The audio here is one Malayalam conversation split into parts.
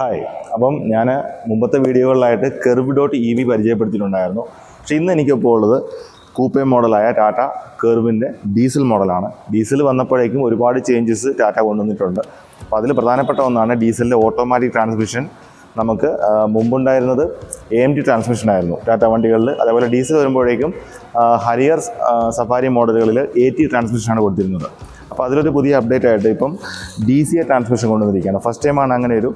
ഹായ് അപ്പം ഞാൻ മുമ്പത്തെ വീഡിയോകളിലായിട്ട് കെർവ് ഡോട്ട് ഇ വി പരിചയപ്പെടുത്തിയിട്ടുണ്ടായിരുന്നു. പക്ഷെ ഇന്ന് എനിക്കിപ്പോൾ ഉള്ളത് കൂപ്പേ മോഡലായ ടാറ്റ കെർവിന്റെ ഡീസൽ മോഡലാണ് ഡീസൽ വന്നപ്പോഴേക്കും ഒരുപാട് ചേഞ്ചസ് ടാറ്റ കൊണ്ടുവന്നിട്ടുണ്ട്. അപ്പോൾ അതിൽ പ്രധാനപ്പെട്ട ഒന്നാണ് ഡീസലിന്റെ ഓട്ടോമാറ്റിക് ട്രാൻസ്മിഷൻ നമുക്ക് മുമ്പുണ്ടായിരുന്നത് എ എം ടി ട്രാൻസ്മിഷൻ ആയിരുന്നു ടാറ്റ വണ്ടികളിൽ അതേപോലെ ഡീസൽ വരുമ്പോഴേക്കും ഹരിയർ സഫാരി മോഡലുകളിൽ എ ടി ട്രാൻസ്മിഷനാണ് കൊടുത്തിരുന്നത്. അപ്പോൾ അതിലൊരു പുതിയ അപ്ഡേറ്റ് ആയിട്ട് ഇപ്പം ഡി സി എ ട്രാൻസ്മിഷൻ കൊണ്ടുവന്നിരിക്കുകയാണ്. ഫസ്റ്റ് ടൈമാണ് അങ്ങനെ ഒരു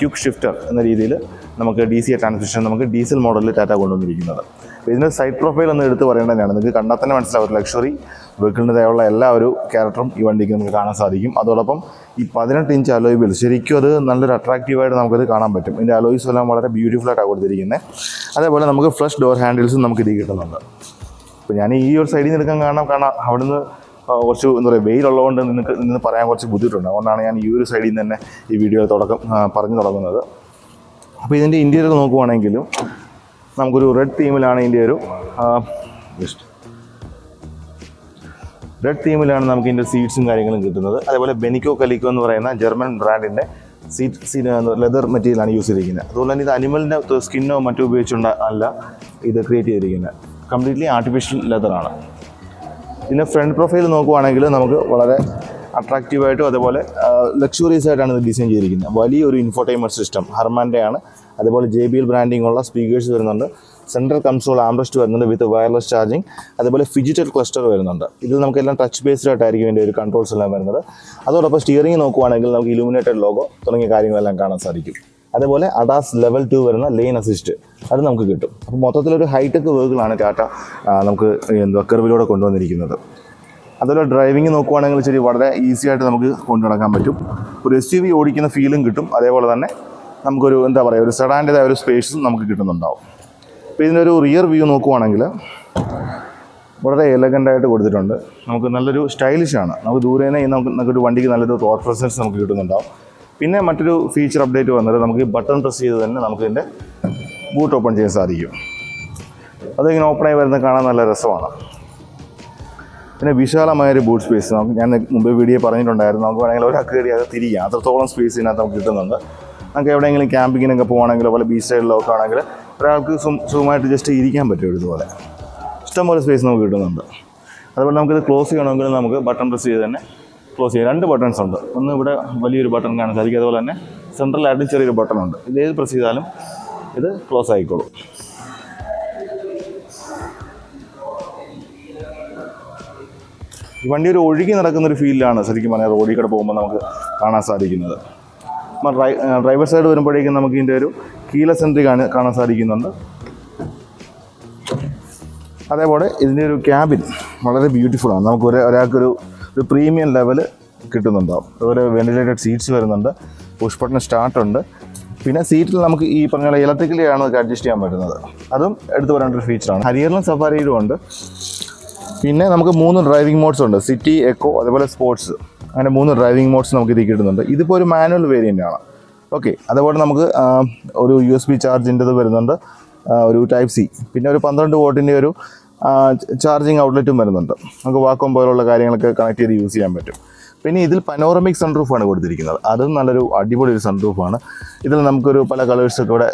ക്യുക്ക് ഷിഫ്റ്റർ എന്ന രീതിയിൽ നമുക്ക് ഡി സി എ ട്രാൻസ്മിഷൻ നമുക്ക് ഡീസൽ മോഡലിൽ ടാറ്റ കൊണ്ടുവന്നിരിക്കുന്നത്. അപ്പോൾ ഇതിന്റെ സൈഡ് പ്രൊഫൈൽ ഒന്ന് എടുത്ത് പറയേണ്ടതാണ് നിങ്ങൾക്ക് കണ്ടാൽ തന്നെ മനസ്സിലാവും ലക്ഷറി വെഹിക്കിളിന്റെതായുള്ള എല്ലാ ഒരു ക്യാരക്ടറും ഈ വണ്ടിക്ക് നമുക്ക് കാണാൻ സാധിക്കും. അതോടൊപ്പം ഈ പതിനെട്ട് ഇഞ്ച് അലോയ് വീൽ ശരിക്കും അത് നല്ലൊരു അട്രാക്റ്റീവായിട്ട് നമുക്കത് കാണാൻ പറ്റും. ഇതിന്റെ അലോയ്സ് എല്ലാം വളരെ ബ്യൂട്ടിഫുള്ളായിട്ടാണ് കൊടുത്തിരിക്കുന്നത്. അതേപോലെ നമുക്ക് ഫ്ലഷ് ഡോർ ഹാൻഡിൽസും നമുക്ക് ഇത് കിട്ടുന്നുണ്ട്. അപ്പോൾ ഞാൻ ഈ ഒരു സൈഡിൽ നിന്ന് എടുക്കാൻ കാണാം കാണാം അവിടുന്ന് കുറച്ച് എന്താ പറയുക വെയിലുള്ളതുകൊണ്ട് നിങ്ങൾക്ക് നിന്ന് പറയാൻ കുറച്ച് ബുദ്ധിമുട്ടുണ്ട്. അതുകൊണ്ടാണ് ഞാൻ ഈ ഒരു സൈഡിൽ നിന്ന് തന്നെ ഈ വീഡിയോ തുടക്കം പറഞ്ഞു തുടങ്ങുന്നത്. അപ്പോൾ ഇതിന്റെ ഇന്റീരിയർ നോക്കുവാണെങ്കിലും നമുക്കൊരു റെഡ് തീമിലാണ് ഇതിന്റെ ഒരു ജസ്റ്റ് റെഡ് തീമിലാണ് നമുക്ക് ഇതിന്റെ സീറ്റ്സും കാര്യങ്ങളും കിട്ടുന്നത്. അതേപോലെ ബെനിക്കോ കലിക്കോ എന്ന് പറയുന്ന ജർമ്മൻ ബ്രാൻഡിന്റെ സീറ്റ് സീറ്റ് ലെതർ മെറ്റീരിയലാണ് യൂസ് ചെയ്തിരിക്കുന്നത്. അതുപോലെ തന്നെ ഇത് അനിമലിന്റെ സ്കിന്നോ മറ്റോ ഉപയോഗിച്ചുകൊണ്ട് അല്ല ഇത് ക്രിയേറ്റ് ചെയ്തിരിക്കുന്നത്. കംപ്ലീറ്റ്ലി ആർട്ടിഫിഷ്യൽ ലെതറാണ് ഇതിന്റെ ഫ്രണ്ട് പ്രൊഫൈൽ നോക്കുവാണെങ്കിൽ നമുക്ക് വളരെ അട്രാക്റ്റീവായിട്ടും അതുപോലെ ലക്ഷറീസ് ആയിട്ടാണ് ഇത് ഡിസൈൻ ചെയ്തിരിക്കുന്നത്. വലിയൊരു ഇൻഫോർടൈൻമെന്റ് സിസ്റ്റം ഹർമാന്റെ ആണ് അതുപോലെ ജെ ബി എൽ ബ്രാൻഡിംഗ് ഉള്ള സ്പീക്കേഴ്സ് വരുന്നുണ്ട്. സെൻട്രൽ കൺസോൾ ആംബ്രസ്റ്റ് വരുന്നുണ്ട് വിത്ത് വയർലെസ് ചാർജിങ് അതുപോലെ ഫിജിറ്റൽ ക്ലസ്റ്റർ വരുന്നുണ്ട്. ഇതിൽ നമുക്കെല്ലാം ടച്ച് ബേസ്ഡ് ആയിട്ടായിരിക്കും ഇതിന്റെ ഒരു കൺട്രോൾസ് എല്ലാം വരുന്നത്. അതോടൊപ്പം സ്റ്റിയറിംഗ് നോക്കുവാണെങ്കിൽ നമുക്ക് ഇലുമിനേറ്റഡ് ലോഗോ തുടങ്ങിയ കാര്യങ്ങളെല്ലാം കാണാൻ സാധിക്കും. അതേപോലെ അഡാസ് ലെവൽ ടു വരുന്ന ലെയിൻ അസിസ്റ്റ് അത് നമുക്ക് കിട്ടും. അപ്പോൾ മൊത്തത്തിലൊരു ഹൈടെക് വേഗിളാണ് ടാറ്റ നമുക്ക് എന്തുവാ കർവിലൂടെ കൊണ്ടുവന്നിരിക്കുന്നത്. അതുപോലെ ഡ്രൈവിംഗ് നോക്കുവാണെങ്കിൽ ശരി വളരെ ഈസി ആയിട്ട് നമുക്ക് കൊണ്ടു നടക്കാൻ പറ്റും. ഒരു എസ് യു വി ഓടിക്കുന്ന ഫീലും കിട്ടും. അതേപോലെ തന്നെ നമുക്കൊരു എന്താ പറയുക ഒരു സെഡാന്റേതായ ഒരു സ്പേസും നമുക്ക് കിട്ടുന്നുണ്ടാവും. അപ്പോൾ ഇതിന്റെ ഒരു റിയർ വ്യൂ നോക്കുവാണെങ്കിൽ വളരെ എലഗന്റായിട്ട് കൊടുത്തിട്ടുണ്ട്. നമുക്ക് നല്ലൊരു സ്റ്റൈലിഷാണ് നമുക്ക് ദൂരേനെ നമുക്ക് നമുക്കൊരു വണ്ടിക്ക് നല്ലൊരു തോട്ട് പ്രസൻസ് നമുക്ക് കിട്ടുന്നുണ്ടാവും. പിന്നെ മറ്റൊരു ഫീച്ചർ അപ്ഡേറ്റ് വന്നത് നമുക്ക് ഈ ബട്ടൺ പ്രസ് ചെയ്ത് തന്നെ നമുക്ക് ഇതിന്റെ ബൂട്ട് ഓപ്പൺ ചെയ്യാൻ സാധിക്കും. അതിങ്ങനെ ഓപ്പണായി വരുന്നത് കാണാൻ നല്ല രസമാണ്. പിന്നെ വിശാലമായൊരു ബൂട്ട് സ്പേസ് നമുക്ക് ഞാൻ മുമ്പ് വീഡിയോ പറഞ്ഞിട്ടുണ്ടായിരുന്നു. നമുക്ക് വേണമെങ്കിൽ ഒരാൾക്ക് കയറി അത് തിരിയാം. അത്രത്തോളം സ്പേസ് ഇതിനകത്ത് നമുക്ക് കിട്ടുന്നുണ്ട്. നമുക്ക് എവിടെയെങ്കിലും ക്യാമ്പിങ്ങിനൊക്കെ പോകണമെങ്കിലോ പോലെ ബീച്ച് സൈഡിലൊക്കെ ആണെങ്കിൽ ഒരാൾക്ക് സുഖമായിട്ട് ജസ്റ്റ് ഇരിക്കാൻ പറ്റും ഇതുപോലെ. ഇഷ്ടംപോലെ സ്പേസ് നമുക്ക് കിട്ടുന്നുണ്ട്. അതുപോലെ നമുക്കിത് ക്ലോസ് ചെയ്യണമെങ്കിൽ നമുക്ക് ബട്ടൺ പ്രസ് ചെയ്ത് തന്നെ ക്ലോസ് ചെയ്യാം. രണ്ട് ബട്ടൺസ് ഉണ്ട്. ഒന്ന് ഇവിടെ വലിയൊരു ബട്ടൺ കാണാൻ സാധിക്കും അതുപോലെ തന്നെ സെൻട്രലായിട്ട് ചെറിയൊരു ബട്ടൺ ഉണ്ട്. ഇത് ഏത് പ്രസ് ചെയ്താലും ഇത് ക്ലോസ് ആയിക്കോളും. വണ്ടി ഒരു ഒഴുകി നടക്കുന്ന ഒരു ശരിക്കും പറഞ്ഞാൽ റോഡിൽ കൂടെ പോകുമ്പോൾ നമുക്ക് കാണാൻ സാധിക്കുന്നത്. ഡ്രൈവർ സൈഡ് വരുമ്പോഴേക്കും നമുക്ക് ഇതിന്റെ ഒരു കീല സെൻട്രി കാണാൻ സാധിക്കുന്നുണ്ട്. അതേപോലെ ഇതിന്റെ ഒരു ക്യാബിൻ വളരെ ബ്യൂട്ടിഫുൾ ആണ്. നമുക്ക് ഒരു ഒരാൾക്കൊരു ഒരു പ്രീമിയം ലെവൽ കിട്ടുന്നുണ്ടാവും. അതുപോലെ വെന്റിലേറ്റഡ് സീറ്റ്സ് വരുന്നുണ്ട്. പുഷ് ബട്ടൺ സ്റ്റാർട്ട് ഉണ്ട്. പിന്നെ സീറ്റിൽ നമുക്ക് ഈ പറഞ്ഞ ഇലക്ട്രിക്കലി ആണ് അഡ്ജസ്റ്റ് ചെയ്യാൻ പറ്റുന്നത്. അതും എടുത്തു പറയേണ്ട ഒരു ഫീച്ചറാണ് ഹരിയറിലും സഫാരിയിലും ഉണ്ട്. പിന്നെ നമുക്ക് മൂന്ന് ഡ്രൈവിംഗ് മോഡ്സ് ഉണ്ട്. സിറ്റി എക്കോ അതുപോലെ സ്പോർട്സ് അങ്ങനെ മൂന്ന് ഡ്രൈവിംഗ് മോഡ്സ് നമുക്ക് ഇതിൽ കിട്ടുന്നുണ്ട്. ഇതിപ്പോൾ ഒരു മാനുവൽ വേരിയന്റ് ആണ്. ഓക്കെ അതുപോലെ നമുക്ക് ഒരു യു എസ് ബി ചാർജിന്റെത് വരുന്നുണ്ട്. ഒരു ടൈപ്പ് സി പിന്നെ ഒരു പന്ത്രണ്ട് വോട്ടിന്റെ ഒരു ചാർജിങ് ഔട്ട്ലെറ്റും വരുന്നുണ്ട്. നമുക്ക് വാക്വം പോലുള്ള കാര്യങ്ങളൊക്കെ കണക്ട് ചെയ്ത് യൂസ് ചെയ്യാൻ പറ്റും. പിന്നെ ഇതിൽ പനോറമിക് സൺറൂഫാണ് കൊടുത്തിരിക്കുന്നത്. അതും നല്ലൊരു അടിപൊളി ഒരു സൺറൂഫാണ് ഇതിൽ നമുക്കൊരു പല കളേഴ്സൊക്കെ ഇവിടെ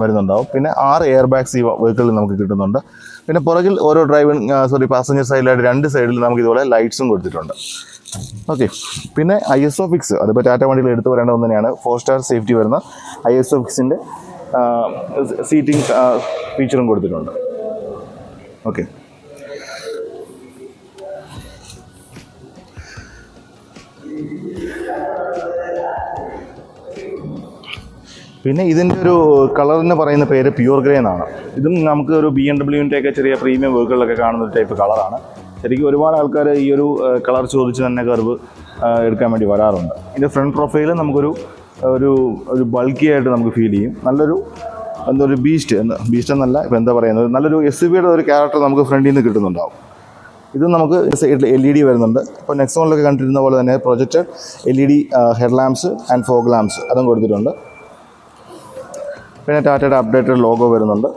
വരുന്നുണ്ടാവും. പിന്നെ ആറ് എയർ ബാഗ്സ് ഈ വെഹിക്കിളിൽ നമുക്ക് കിട്ടുന്നുണ്ട്. പിന്നെ പുറകിൽ ഓരോ ഡ്രൈവിംഗ് സോറി പാസഞ്ചർ സൈഡിലായിട്ട് രണ്ട് സൈഡിൽ നമുക്ക് ഇതുപോലെ ലൈറ്റ്സും കൊടുത്തിട്ടുണ്ട്. ഓക്കെ പിന്നെ ഐ എസ് ഒ ഫിക്സ് അതിപ്പോൾ ടാറ്റ വണ്ടിയിൽ എടുത്തു പറയേണ്ട ഒന്ന് തന്നെയാണ്. ഫോർ സ്റ്റാർ സേഫ്റ്റി വരുന്ന ഐ എസ് ഒ ഫിക്സിന്റെ സീറ്റിംഗ് ഫീച്ചറും കൊടുത്തിട്ടുണ്ട്. ഓക്കെ. പിന്നെ ഇതിന്റെ ഒരു കളറിന് പറയുന്ന പേര് പ്യൂർ ഗ്രേ എന്നാണ്. ഇതും നമുക്ക് ഒരു ബി എം ഡബ്ല്യുവിന്റെ ഒക്കെ ചെറിയ പ്രീമിയം വർക്കുകളിലൊക്കെ കാണുന്ന ഒരു ടൈപ്പ് കളറാണ് ശരിക്കും ഒരുപാട് ആൾക്കാർ ഈ ഒരു കളർ ചോദിച്ച് തന്നെ കർവ് എടുക്കാൻ വേണ്ടി വരാറുണ്ട്. ഇതിന്റെ ഫ്രണ്ട് പ്രൊഫൈൽ നമുക്കൊരു ഒരു ഒരു ബൾക്കി ആയിട്ട് നമുക്ക് ഫീൽ ചെയ്യും. നല്ലൊരു എന്താ ഒരു ബീസ്റ്റ് എന്ന് ബീസ്റ്റ് എന്നല്ല ഇപ്പം എന്താ പറയുന്നത്? നല്ലൊരു എസ് ബിയുടെ ഒരു ക്യാരക്ടർ നമുക്ക് ഫ്രണ്ടിൽ നിന്ന് കിട്ടുന്നുണ്ടാവും. ഇത് നമുക്ക് സൈഡിൽ എൽ ഇ ഡി വരുന്നുണ്ട്. ഇപ്പോൾ നെക്സോണിലൊക്കെ കണ്ടിരുന്ന പോലെ തന്നെ projected L E D head lamps and fog lamps അതും കൊടുത്തിട്ടുണ്ട്. പിന്നെ ടാറ്റയുടെ അപ്ഡേറ്റഡ് ലോഗോ വരുന്നുണ്ട്.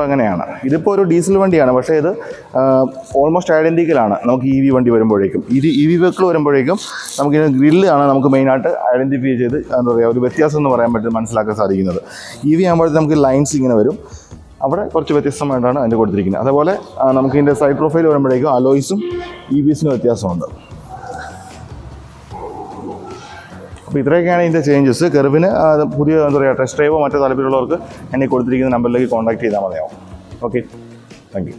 ഇപ്പോൾ അങ്ങനെയാണ്. ഇതിപ്പോൾ ഒരു ഡീസൽ വണ്ടിയാണ്. പക്ഷേ ഇത് ഓൾമോസ്റ്റ് ഐഡന്റിക്കലാണ് നമുക്ക് ഇ വി വണ്ടി വരുമ്പോഴേക്കും. ഇത് ഇ വി വെഹിക്കിൾ വരുമ്പോഴേക്കും നമുക്ക് ഇതിന് ഗ്രില്ലാണ് നമുക്ക് മെയിനായിട്ട് ഐഡന്റിഫൈ ചെയ്ത് എന്താ പറയുക ഒരു വ്യത്യാസം എന്ന് പറയാൻ പറ്റും മനസ്സിലാക്കാൻ സാധിക്കുന്നത്. ഇ വി ആകുമ്പോഴത്തേക്ക് നമുക്ക് ലൈൻസ് ഇങ്ങനെ വരും. അവിടെ കുറച്ച് വ്യത്യസ്തമായിട്ടാണ് അതിന്റെ കൊടുത്തിരിക്കുന്നത്. അതേപോലെ നമുക്കിതിന്റെ സൈഡ് പ്രൊഫൈൽ വരുമ്പോഴേക്കും അലോയ്സും ഇ വിസിനും വ്യത്യാസമുണ്ട്. അപ്പോൾ ഇത്രയൊക്കെയാണ് ഇതിന്റെ ചേഞ്ചസ് കെർവിന് പുതിയ എന്താ പറയുക ടെസ്റ്റ് ഡ്രൈവോ മറ്റോ താല്പര്യമുള്ളവർക്ക് എന്നെ കൊടുത്തിരിക്കുന്ന നമ്പറിലേക്ക് കോൺടാക്ട് ചെയ്താൽ മതിയാവും. Okay thank you